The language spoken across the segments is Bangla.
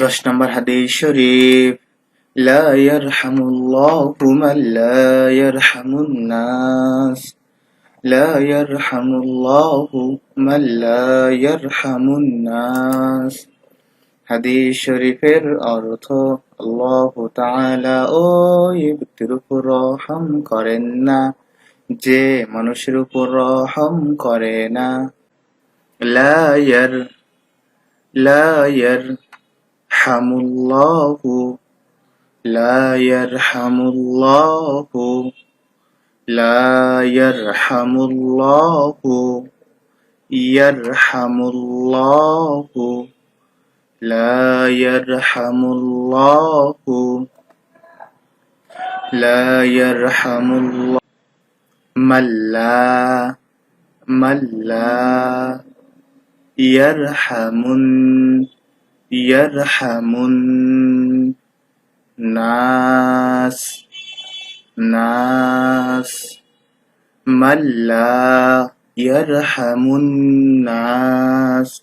দশ নম্বর হাদিস শরীফ, লা ইয়ারহামুল্লাহু মান লা ইয়ারহামুন নাস লা ইয়ারহামুল্লাহু মান লা ইয়ারহামুন নাস হাদিস শরীফের অর্থ আল্লাহ তাআলা ওই ব্যক্তির উপর রহম করেন না, যে মানুষের উপর রহম করে না। লা ইয়ার, লা يرحم الله لا يرحم الله لا يرحم الله يرحم الله لا يرحم الله لا يرحم الله من لا من يرحم يرحم الناس. ناس. من لا يرحم الناس.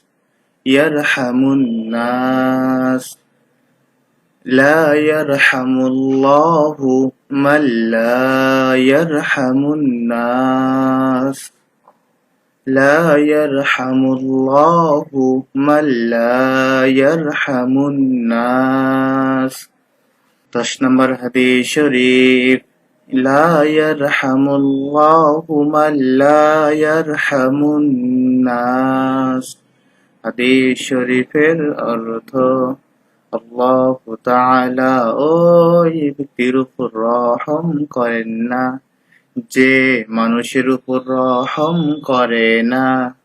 يرحم الناس. لا يرحم الله من لا يرحم الناس. لا يرحم الله من لا يرحم الناس দশ নম্বর হাদিস শরীফ لا يرحم الله من لا يرحم الناس হাদিস শরীফের অর্থ আল্লাহ তাআলা ওই ব্যক্তির উপর রহম করেন না যে মানুষের উপর রহম করে না।